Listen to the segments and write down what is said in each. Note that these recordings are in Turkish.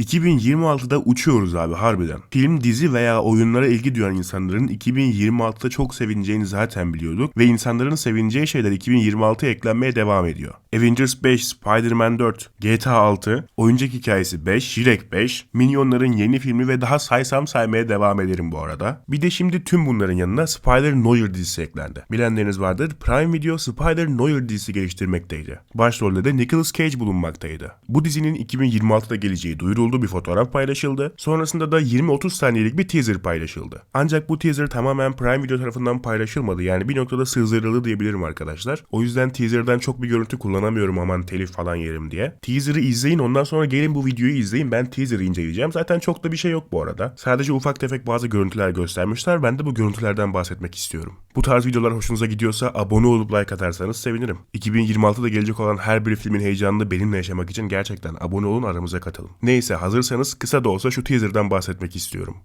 2026'da uçuyoruz abi harbiden. Film, dizi veya oyunlara ilgi duyan insanların 2026'da çok sevineceğini zaten biliyorduk ve insanların sevineceği şeyler 2026'ya eklenmeye devam ediyor. Avengers 5, Spider-Man 4, GTA 6, oyuncak hikayesi 5, Shrek 5, Minyonların yeni filmi ve daha saysam saymaya devam ederim bu arada. Bir de şimdi tüm bunların yanına Spider-Noir dizisi eklendi. Bilenleriniz vardır Prime Video Spider-Noir dizisi geliştirmekteydi. Başrolde de Nicolas Cage bulunmaktaydı. Bu dizinin 2026'da geleceği duyuruldu bir fotoğraf paylaşıldı. Sonrasında da 20-30 saniyelik bir teaser paylaşıldı. Ancak bu teaser tamamen Prime Video tarafından paylaşılmadı. Yani bir noktada sızdırıldı diyebilirim arkadaşlar. O yüzden teaser'dan çok bir görüntü kullanamıyorum aman telif falan yerim diye. Teaser'ı izleyin ondan sonra gelin bu videoyu izleyin. Ben teaser'ı inceleyeceğim. Zaten çok da bir şey yok bu arada. Sadece ufak tefek bazı görüntüler göstermişler. Ben de bu görüntülerden bahsetmek istiyorum. Bu tarz videolar hoşunuza gidiyorsa abone olup like atarsanız sevinirim. 2026'da gelecek olan her bir filmin heyecanını benimle yaşamak için gerçekten abone olun aramıza katılın. Neyse hazırsanız kısa da olsa şu teaser'dan bahsetmek istiyorum.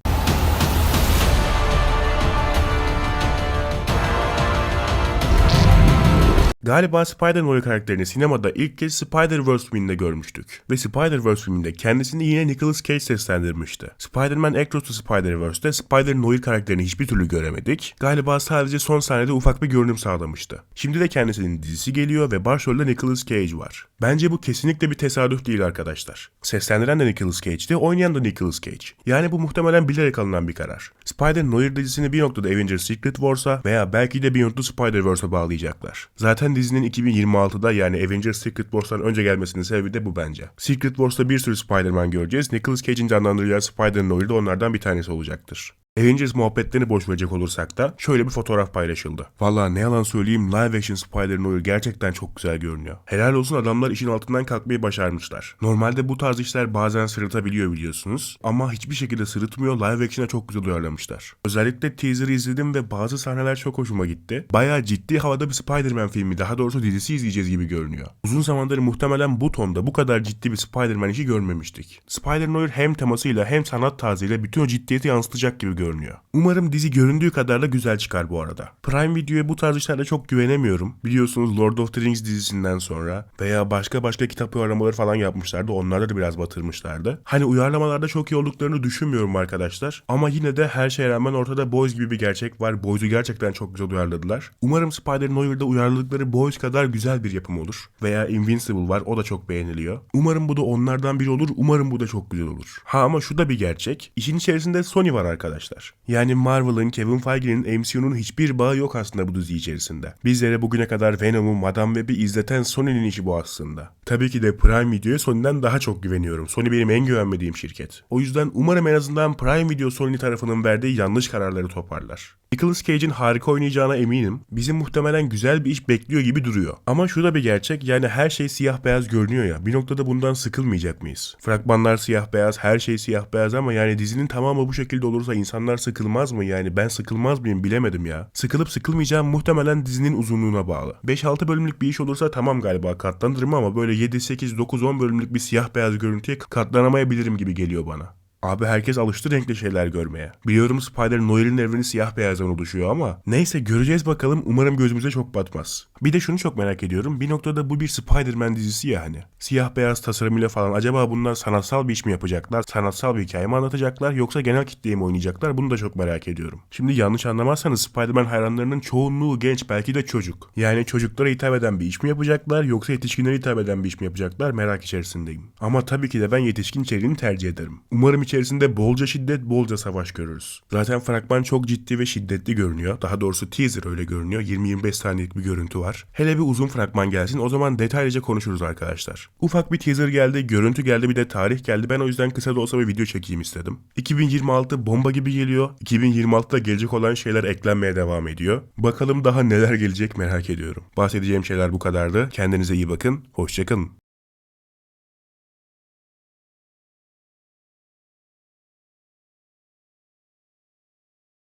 Galiba Spider-Man karakterini sinemada ilk kez Spider-Verse filminde görmüştük. Ve Spider-Verse filminde kendisini yine Nicolas Cage seslendirmişti. Spider-Man Across the Spider-Verse'de Spider-Noir karakterini hiçbir türlü göremedik. Galiba sadece son sahnede ufak bir görünüm sağlamıştı. Şimdi de kendisinin dizisi geliyor ve başrolde Nicolas Cage var. Bence bu kesinlikle bir tesadüf değil arkadaşlar. Seslendiren de Nicolas Cage'di, oynayan da Nicolas Cage. Yani bu muhtemelen bilerek alınan bir karar. Spider-Noir dizisini bir noktada Avengers Secret Wars'a veya belki de Beyond the Spider-Verse'a bağlayacaklar. Zaten dizinin 2026'da yani Avengers Secret Wars'tan önce gelmesinin sebebi de bu bence. Secret Wars'ta bir sürü Spider-Man göreceğiz. Nicolas Cage'in canlandıracağı Spider-Noir de onlardan bir tanesi olacaktır. Avengers muhabbetlerini boş verecek olursak da şöyle bir fotoğraf paylaşıldı. Valla ne yalan söyleyeyim live action Spider-Noir gerçekten çok güzel görünüyor. Helal olsun adamlar işin altından kalkmayı başarmışlar. Normalde bu tarz işler bazen sırıtabiliyor biliyorsunuz. Ama hiçbir şekilde sırıtmıyor live action'a çok güzel uyarlamışlar. Özellikle teaser'ı izledim ve bazı sahneler çok hoşuma gitti. Bayağı ciddi havada bir Spider-Man filmi daha doğrusu dizisi izleyeceğiz gibi görünüyor. Uzun zamandır muhtemelen bu tonda bu kadar ciddi bir Spider-Man işi görmemiştik. Spider-Noir hem temasıyla hem sanat tarzıyla bütün o ciddiyeti yansıtacak gibi görünüyor. Umarım dizi göründüğü kadar da güzel çıkar bu arada. Prime Video'ya bu tarz işlerde çok güvenemiyorum. Biliyorsunuz Lord of the Rings dizisinden sonra veya başka başka kitap uyarlamaları falan yapmışlardı. Onlarda da biraz batırmışlardı. Hani uyarlamalarda çok iyi olduklarını düşünmüyorum arkadaşlar. Ama yine de her şeye rağmen ortada Boys gibi bir gerçek var. Boys'u gerçekten çok güzel uyarladılar. Umarım Spider-Noir'da uyarladıkları Boys kadar güzel bir yapım olur. Veya Invincible var o da çok beğeniliyor. Umarım bu da onlardan biri olur. Umarım bu da çok güzel olur. Ha ama şu da bir gerçek. İşin içerisinde Sony var arkadaşlar. Yani Marvel'ın, Kevin Feige'nin MCU'nun hiçbir bağı yok aslında bu dizi içerisinde. Bizlere bugüne kadar Venom'u, Madame Web'i izleten Sony'nin işi bu aslında. Tabii ki de Prime Video'ya Sony'den daha çok güveniyorum. Sony benim en güvenmediğim şirket. O yüzden umarım en azından Prime Video Sony tarafının verdiği yanlış kararları toparlar. Nicolas Cage'in harika oynayacağına eminim. Bizi muhtemelen güzel bir iş bekliyor gibi duruyor. Ama şu da bir gerçek yani her şey siyah beyaz görünüyor ya. Bir noktada bundan sıkılmayacak mıyız? Fragmanlar siyah beyaz, her şey siyah beyaz ama yani dizinin tamamı bu şekilde olursa insanlar sıkılmaz mı? Yani ben sıkılmaz mıyım bilemedim ya. Sıkılıp sıkılmayacağım muhtemelen dizinin uzunluğuna bağlı. 5-6 bölümlük bir iş olursa tamam galiba katlanırım ama böyle 7, 8, 9, 10 bölümlük bir siyah beyaz görüntüye katlanamayabilirim gibi geliyor bana. Abi herkes alıştı renkli şeyler görmeye. Biliyorum Spider-Noir'in evreni siyah beyazdan oluşuyor ama neyse göreceğiz bakalım umarım gözümüze çok batmaz. Bir de şunu çok merak ediyorum bir noktada bu bir Spider-Man dizisi ya hani. Siyah beyaz tasarımıyla falan acaba bunlar sanatsal bir iş mi yapacaklar, sanatsal bir hikaye mi anlatacaklar yoksa genel kitleye mi oynayacaklar bunu da çok merak ediyorum. Şimdi yanlış anlamazsanız Spider-Man hayranlarının çoğunluğu genç belki de çocuk. Yani çocuklara hitap eden bir iş mi yapacaklar yoksa yetişkinlere hitap eden bir iş mi yapacaklar merak içerisindeyim. Ama tabii ki de ben yetişkin içeriğini tercih ederim. Umarım içerisinde bolca şiddet, bolca savaş görürüz. Zaten fragman çok ciddi ve şiddetli görünüyor. Daha doğrusu teaser öyle görünüyor. 20-25 saniyelik bir görüntü var. Hele bir uzun fragman gelsin o zaman detaylıca konuşuruz arkadaşlar. Ufak bir teaser geldi, görüntü geldi bir de tarih geldi. Ben o yüzden kısa da olsa bir video çekeyim istedim. 2026 bomba gibi geliyor. 2026'da gelecek olan şeyler eklenmeye devam ediyor. Bakalım daha neler gelecek merak ediyorum. Bahsedeceğim şeyler bu kadardı. Kendinize iyi bakın. Hoşçakalın.